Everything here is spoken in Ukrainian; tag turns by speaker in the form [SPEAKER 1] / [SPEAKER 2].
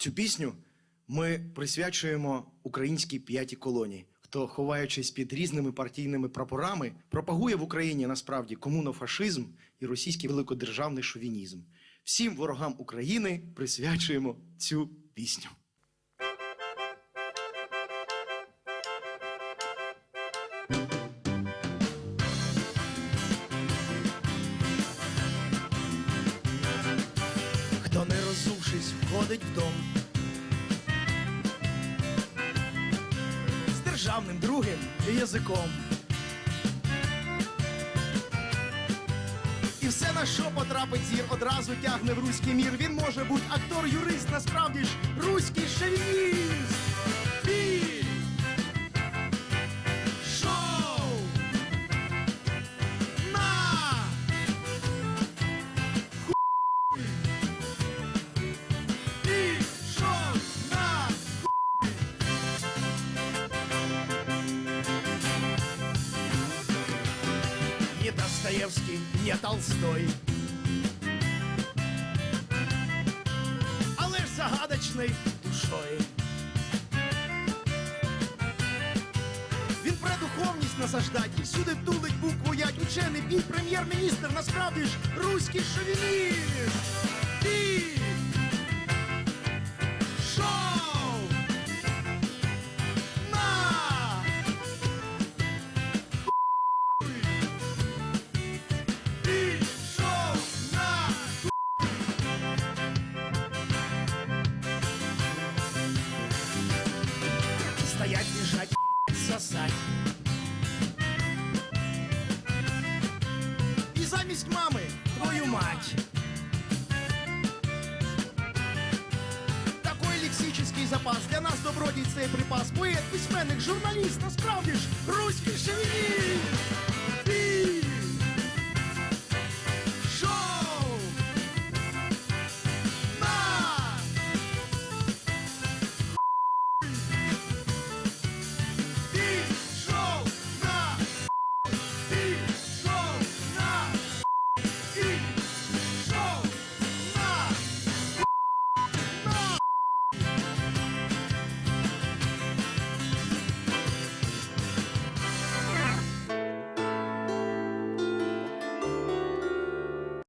[SPEAKER 1] Цю пісню ми присвячуємо українській п'ятій колонії, хто, ховаючись під різними партійними прапорами, пропагує в Україні насправді комунофашизм і російський великодержавний шовінізм. Всім ворогам України присвячуємо цю пісню. Входить в дом. З державним другим язиком. І все на що потрапить зір, одразу тягне в руський мір. Він може бути актор, юрист, насправді ж Достоевский, не Толстой. Але ж загадочний душою. Він про духовність насаждать всюди тулить букву ять. Учений бій, прем'єр-міністр, насправді ж руський шовініст. Стоять, лежать, сосать. І замість мами твою мать. Такой лексический запас для нас добродій цей припас. Поет, письменник, журналіст, насправді ж руський шовініст.